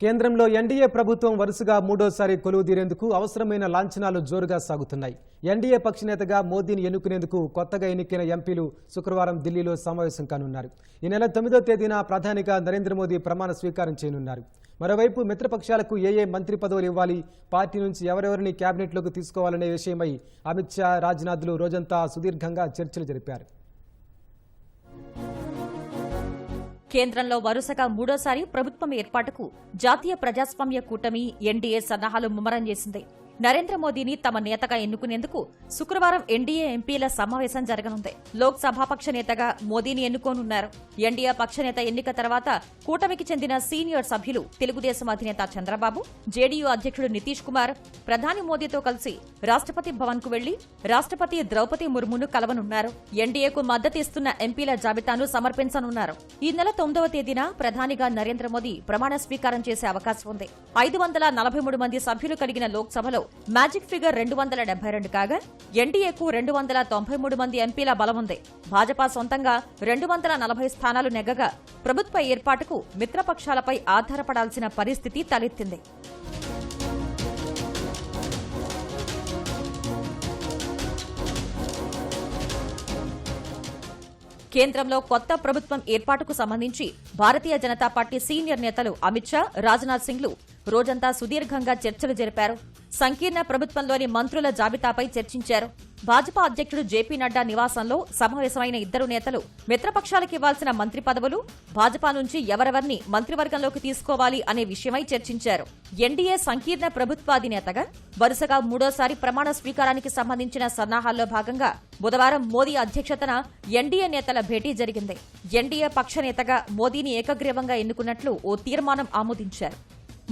కేంద్రంలో ఎన్డీఏ ప్రభుత్వం వరుసగా మూడోసారి కొలువుదీరేందుకు అవసరమైన లాంఛనాలు జోరుగా సాగుతున్నాయి. ఎన్డీఏ పక్షనేతగా మోదీని ఎన్నుకునేందుకు కొత్తగా ఎన్నికైన ఎంపీలు శుక్రవారం ఢిల్లీలో సమావేశం కానున్నారు. ఈ నెల తొమ్మిదో తేదీన ప్రధానిగా నరేంద్ర మోదీ ప్రమాణ స్వీకారం చేయనున్నారు. మరోవైపు మిత్రపక్షాలకు ఏ ఏ మంత్రి పదవులు ఇవ్వాలి పార్టీ నుంచి ఎవరెవరిని కేబినెట్లోకి తీసుకోవాలనే విషయమై అమిత్ షా రాజ్నాథ్లు రోజంతా సుదీర్ఘంగా చర్చలు జరిపారు. కేంద్రంలో వరుసగా మూడోసారి ప్రభుత్వం ఏర్పాటుకు జాతీయ ప్రజాస్వామ్య కూటమి ఎన్డీఏ సన్నాహాలు ముమ్మరం చేసింది. నరేంద్ర మోదీని తమ నేతగా ఎన్నుకునేందుకు శుక్రవారం ఎన్డీఏ ఎంపీల సమావేశం జరగనుంది. లోక్ సభాపక్ష నేతగా మోదీని ఎన్నుకోనున్నారు. ఎన్డీఏ పక్షనేత ఎన్నిక తర్వాత కూటమికి చెందిన సీనియర్ సభ్యులు తెలుగుదేశం అధినేత చంద్రబాబు జేడీయూ అధ్యక్షుడు నితీష్ కుమార్ ప్రధాని మోదీతో కలిసి రాష్ట్రపతి భవన్కు వెళ్ళి రాష్ట్రపతి ద్రౌపది ముర్మును కలవనున్నారు. ఎన్డీఏకు మద్దతిస్తున్న ఎంపీల జాబితాను సమర్పించనున్నారు. ఈ నెల తొమ్మిదవ తేదీన ప్రధానిగా నరేంద్ర మోదీ ప్రమాణ స్వీకారం చేసే అవకాశం ఉంది. ఐదు వందల నలభై మూడు మంది సభ్యులు కలిగిన లోక్సభలో మ్యాజిక్ ఫిగర్ రెండు వందల డెబ్బై రెండు కాగా ఎన్డీఏకు రెండు వందల తొంభై మూడు మంది ఎంపీల బలముంది భాజపా సొంతంగా రెండు వందల నలభై స్థానాలు నెగ్గగా ప్రభుత్వ ఏర్పాటుకు మిత్రపక్షాలపై ఆధారపడాల్సిన పరిస్థితి తలెత్తింది. కేంద్రంలో కొత్త ప్రభుత్వం ఏర్పాటుకు సంబంధించి భారతీయ జనతా పార్టీ సీనియర్ నేతలు అమిత్ షా రాజ్నాథ్ సింగ్లు రోజంతా సుదీర్ఘంగా చర్చలు జరిపారు. సంకీర్ణ ప్రభుత్వంలోని మంత్రుల జాబితాపై చర్చించారు. భాజపా అధ్యక్షుడు జేపీ నడ్డా నివాసంలో సమావేశమైన ఇద్దరు నేతలు మిత్రపక్షాలకు ఇవ్వాల్సిన మంత్రి పదవులు భాజపా నుంచి ఎవరెవరిని మంత్రివర్గంలోకి తీసుకోవాలి అనే విషయమై చర్చించారు. ఎన్డీఏ సంకీర్ణ ప్రభుత్వాధినేతగా వరుసగా మూడోసారి ప్రమాణ స్వీకారానికి సంబంధించిన సన్నాహాల్లో భాగంగా బుధవారం మోదీ అధ్యక్షతన ఎన్డీఏ నేతల భేటీ జరిగింది. ఎన్డీఏ పక్ష నేతగా మోదీని ఏకగ్రీవంగా ఎన్నుకున్నట్లు ఓ తీర్మానం ఆమోదించారు.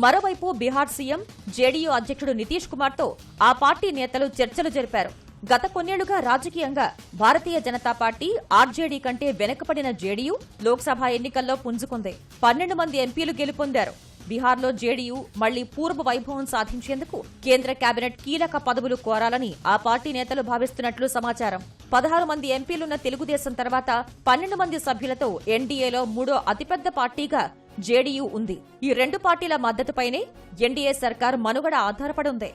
మరోవైపు బీహార్ సీఎం జేడీయూ అధ్యక్షుడు నితీష్ కుమార్తో ఆ పార్టీ నేతలు చర్చలు జరిపారు. గత కొన్నేళ్ళుగా రాజకీయంగా భారతీయ జనతా పార్టీ ఆర్జేడీ కంటే వెనుకపడిన జేడీయూ లోక్సభ ఎన్నికల్లో పుంజుకుంది. పన్నెండు మంది ఎంపీలు గెలుపొందారు. బీహార్లో జేడీయూ మళ్ళీ పూర్వ వైభవం సాధించేందుకు కేంద్ర కేబినెట్ కీలక పదవులు కోరాలని ఆ పార్టీ నేతలు భావిస్తున్నట్లు సమాచారం. పదహారు మంది ఎంపీలున్న తెలుగుదేశం తర్వాత పన్నెండు మంది సభ్యులతో ఎన్డీఏలో మూడో అతిపెద్ద పార్టీగా జేడీయూ ఉంది. ఈ రెండు పార్టీల మద్దతుపైనే ఎన్డీఏ సర్కార్ మనుగడ ఆధారపడి ఉంది.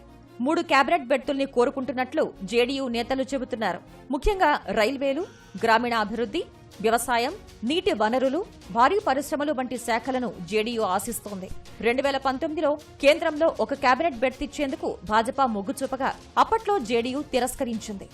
మూడు కేబినెట్ బెర్తుల్ని కోరుకుంటున్నట్లు జేడీయూ నేతలు చెబుతున్నారు. ముఖ్యంగా రైల్వేలు గ్రామీణాభివృద్ధి వ్యవసాయం నీటి వనరులు భారీ పరిశ్రమలు వంటి శాఖలను జేడీయూ ఆశిస్తోంది. రెండు వేల పంతొమ్మిదిలో కేంద్రంలో ఒక కేబినెట్ బెర్త్ ఇచ్చేందుకు భాజపా మొగ్గు చూపగా అప్పట్లో జేడీయూ తిరస్కరించింది.